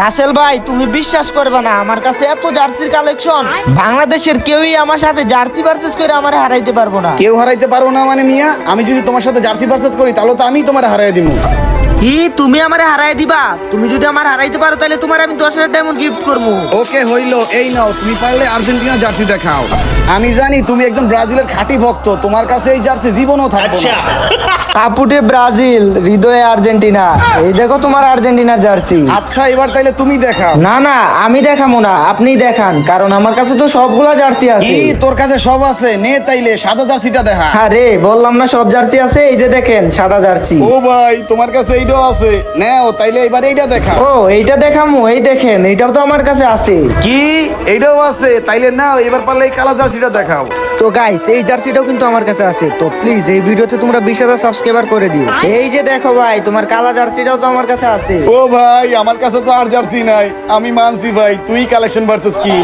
রাসেল ভাই, তুমি বিশ্বাস করবে না, আমার কাছে এত জার্সির কালেকশন বাংলাদেশের কেউই আমার সাথে জার্সি পারচেস করে আমার হারাইতে পারব না। কেউ হারাইতে পারব না মানে মিয়া, আমি যদি তোমার সাথে জার্সি পারচেস করি, তাহলে তো আমি তোমার হারাই দিব কি তুমি আমারে হারাই দিবা। তুমি যদি আমার হারাইতে পারো তাহলে তোমার আমি দশ হাজার ডায়মন্ড গিফট করব। ওকে হইল এই নাও তুমি পারলে আর্জেন্টিনা জার্সি দেখাও। আমি জানি তুমি একজন ব্রাজিলের খাঁটি ভক্ত তোমার কাছে এই জার্সি জীবনও থাকবে না। সাপুটে ব্রাজিল হৃদয়ে আর্জেন্টিনা। এই দেখো তোমার আর্জেন্টিনার জার্সি। আচ্ছা এবার তাইলে তুমি দেখাও। না না আমি দেখাবো না আপনি দেখান কারণ আমার কাছে তো সবগুলা জার্সি আছে। তোর কাছে সব আছে নে তাইলে সাদা জার্সিটা দেখা। আরে বললাম না সব জার্সি আছে এই যে দেখেন সাদা জার্সি। ও ভাই তোমার কাছে আছে। নেও তাইলে এবার এইটা দেখা ও এইটা দেখামু এই দেখেন এইটাও তো আমার কাছে আছে। কি? এইটাও আছে তাইলে নাও এবার পারলে এই কালা জার্সিটা দেখাও। তো গাইস এই জার্সিটাও কিন্তু আমার কাছে আছে। তো প্লিজ এই ভিডিওতে তোমরা বিশ হাজার সাবস্ক্রাইবার করে দিও। এই যে দেখো ভাই তোমার কালা জার্সিটাও তো আমার কাছে আছে। ও ভাই আমার কাছে তো আর জার্সি নাই। আমি মানছি ভাই তুই কালেকশন ভার্সেস কিং